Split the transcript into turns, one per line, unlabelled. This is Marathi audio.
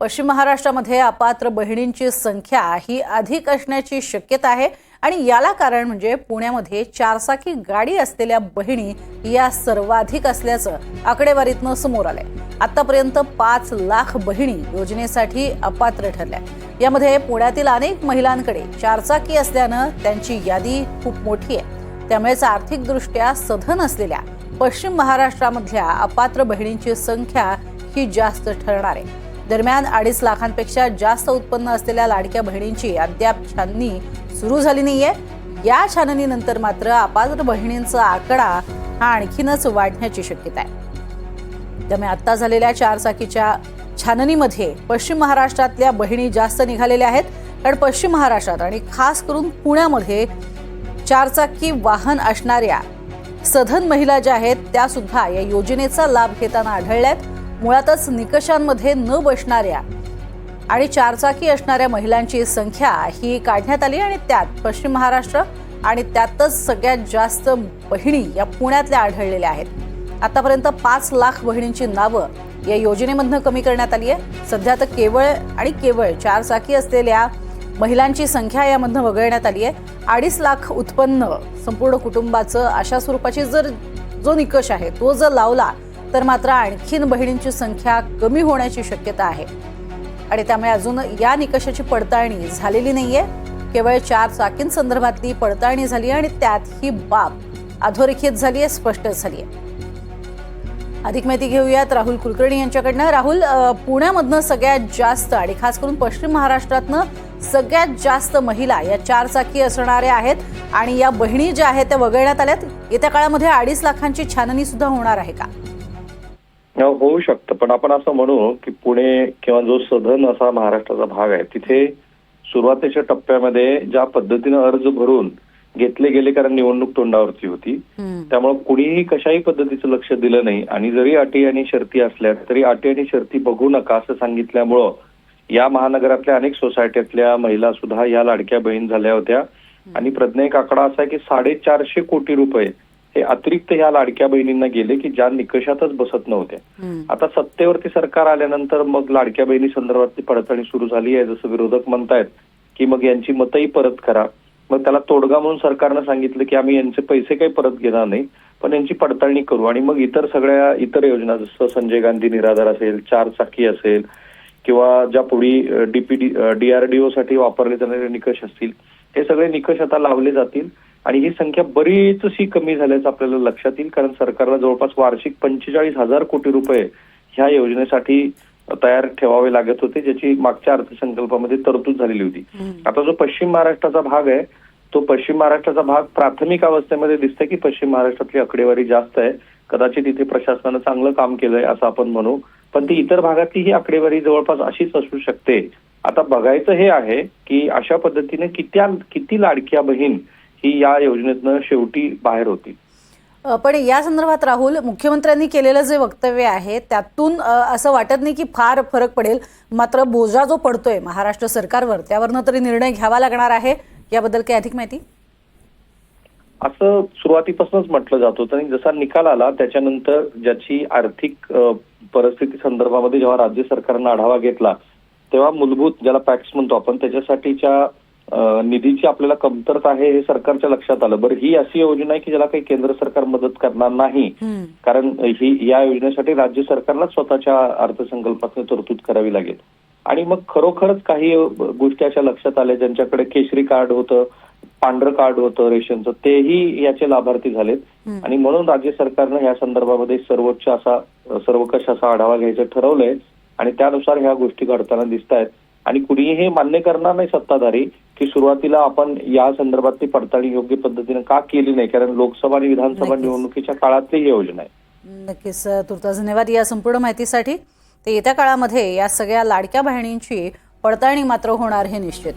पश्चिम महाराष्ट्रामध्ये अपात्र बहिणींची संख्या ही अधिक असण्याची शक्यता आहे आणि याला कारण म्हणजे पुण्यामध्ये चारचाकी गाडी असलेल्या बहिणी या सर्वाधिक असल्याचं आकडेवारीतनं समोर आलंय. आतापर्यंत पाच लाख बहिणी योजनेसाठी अपात्र ठरल्या. यामध्ये पुण्यातील अनेक महिलांकडे चारचाकी असल्यानं त्यांची यादी खूप मोठी आहे. त्यामुळेच आर्थिकदृष्ट्या सधन असलेल्या पश्चिम महाराष्ट्रामधल्या अपात्र बहिणींची संख्या ही जास्त ठरणार आहे. दरम्यान अडीच लाखांपेक्षा जास्त उत्पन्न असलेल्या लाडक्या बहिणींची अद्याप छाननी सुरू झाली नाहीये. या छाननीनंतर मात्र अपात्र बहिणींचा आकडा हा आणखीनच वाढण्याची शक्यता आहे. त्यामुळे आत्ता झालेल्या चारचाकीच्या छाननीमध्ये पश्चिम महाराष्ट्रातल्या बहिणी जास्त निघालेल्या आहेत. कारण पश्चिम महाराष्ट्रात आणि खास करून पुण्यामध्ये चारचाकी वाहन असणाऱ्या सधन महिला ज्या आहेत त्या सुद्धा या योजनेचा लाभ घेताना आढळल्यात. मुळातच निकषांमध्ये न बसणाऱ्या आणि चारचाकी असणाऱ्या महिलांची संख्या ही काढण्यात आली आणि त्यात पश्चिम महाराष्ट्र आणि त्यातच सगळ्यात जास्त बहिणी या पुण्यातल्या आढळलेल्या आहेत. आतापर्यंत पाच लाख बहिणींची नावं या योजनेमधनं कमी करण्यात आली आहे. सध्या तर केवळ आणि केवळ चारचाकी असलेल्या महिलांची संख्या यामधनं वगळण्यात आली आहे. अडीच लाख उत्पन्न संपूर्ण कुटुंबाचं अशा स्वरूपाची जर जो निकष आहे तो जर लावला तर मात्र आणखीन बहिणींची संख्या कमी होण्याची शक्यता आहे. आणि त्यामुळे अजून या निकषाची पडताळणी झालेली नाहीये. केवळ चार चाकींसंदर्भातली पडताळणी झाली आणि त्यात ही बाब अधोरेखित झाली आहे स्पष्ट झाली आहे अधिक माहिती घेऊयात राहुल कुलकर्णी यांच्याकडनं. राहुल पुण्यामधनं सगळ्यात जास्त आणि खास करून पश्चिम महाराष्ट्रातनं सगळ्यात जास्त महिला या चार चाकी असणाऱ्या आहेत आणि या बहिणी ज्या आहेत त्या वगळण्यात आल्यात. येत्या काळामध्ये अडीच लाखांची छाननी सुद्धा होणार आहे का?
होऊ शकतं. पण आपण असं म्हणू की पुणे किंवा जो सधन असा महाराष्ट्राचा भाग आहे तिथे सुरुवातीच्या टप्प्यामध्ये ज्या पद्धतीनं अर्ज भरून घेतले गेले कारण निवडणूक तोंडावरची होती. त्यामुळे कुणीही कशाही पद्धतीचं लक्ष दिलं नाही. आणि जरी अटी आणि शर्ती असल्या तरी अटी आणि शर्ती बघू नका असं सांगितल्यामुळं या महानगरातल्या अनेक सोसायटीतल्या महिला सुद्धा या लाडक्या बहीण झाल्या होत्या. आणि प्रज्ञा एक आकडा असा आहे की साडेचारशे कोटी रुपये हे अतिरिक्त ह्या लाडक्या बहिणींना गेले की ज्या निकषातच बसत नव्हत्या
हम्म.
आता सत्तेवरती सरकार आल्यानंतर मग लाडक्या बहिणी संदर्भातली पडताळणी सुरू झाली आहे. जसं विरोधक म्हणतायत की मग यांची मतही परत करा. मग त्याला तोडगा म्हणून सरकारनं सांगितलं की आम्ही यांचे पैसे काही परत घेणार नाही पण यांची पडताळणी करू. आणि मग इतर सगळ्या इतर योजना जसं संजय गांधी निराधार असेल चार चाकी असेल किंवा ज्या पुढी डीपीडी डीआरडीओ साठी वापरले जाणारे निकष असतील हे सगळे निकष आता लावले जातील. आणि ही संख्या बरीचशी कमी झाल्याचं आपल्याला लक्षात येईल कारण सरकारला जवळपास वार्षिक पंचेचाळीस हजार कोटी रुपये ह्या योजनेसाठी तयार ठेवावे लागत होते ज्याची मागच्या अर्थसंकल्पामध्ये तरतूद झालेली होती. आता जो पश्चिम महाराष्ट्राचा भाग आहे तो पश्चिम महाराष्ट्राचा भाग प्राथमिक अवस्थेमध्ये दिसतंय की पश्चिम महाराष्ट्रातली आकडेवारी जास्त आहे. कदाचित इथे प्रशासनानं चांगलं काम केलंय असं आपण म्हणू. पण ती इतर भागातली ही आकडेवारी जवळपास अशीच असू शकते. आता बघायचं हे आहे की अशा पद्धतीने किती किती लाडक्या बहीण ही या योजनेतनं शेवटी बाहेर होती.
अ, पण या संदर्भात राहुल मुख्यमंत्र्यांनी केलेलं जे वक्तव्य आहे त्यातून असं वाटत नाही की फार फरक पडेल. मात्र बोजा जो पडतोय महाराष्ट्र सरकारवर त्यावरनं तरी निर्णय घ्यावा लागणार आहे. याबद्दल काही अधिक माहिती?
असं सुरुवातीपासूनच म्हटलं जात होतं. आणि जसा निकाल आला त्याच्यानंतर ज्याची आर्थिक परिस्थिती संदर्भामध्ये जेव्हा राज्य सरकारनं आढावा घेतला तेव्हा मूलभूत ज्याला पॅक्स म्हणतो आपण त्याच्यासाठीच्या निधीची आपल्याला कमतरता आहे हे सरकारच्या लक्षात आलं. बरं ही अशी योजना आहे की ज्याला काही केंद्र सरकार मदत करणार नाही. कारण ही या योजनेसाठी राज्य सरकारला स्वतःच्या अर्थसंकल्पातून तरतूद करावी लागेल. आणि मग खरोखरच काही गोष्टी अशा लक्षात आल्या ज्यांच्याकडे केशरी कार्ड होतं पांढरं कार्ड होतं रेशनचं तेही याचे लाभार्थी झालेत. आणि म्हणून राज्य सरकारनं या संदर्भामध्ये सर्वोच्च असा सर्वकष असा आढावा घ्यायचं ठरवलंय. आणि त्यानुसार ह्या गोष्टी घडताना दिसत आहेत आणि कुणीही हे मान्य करणार नाही सत्ताधारी की सुरुवातीला आपण या संदर्भातली पडताळणी योग्य पद्धतीने का केली नाही? कारण लोकसभा आणि विधानसभा. निवडणुकीच्या काळातली ही योजना आहे.
नक्कीच. तुर्तास धन्यवाद या संपूर्ण माहितीसाठी. ते येत्या काळामध्ये या सगळ्या लाडक्या बहिणींची पडताळणी मात्र होणार हे निश्चित.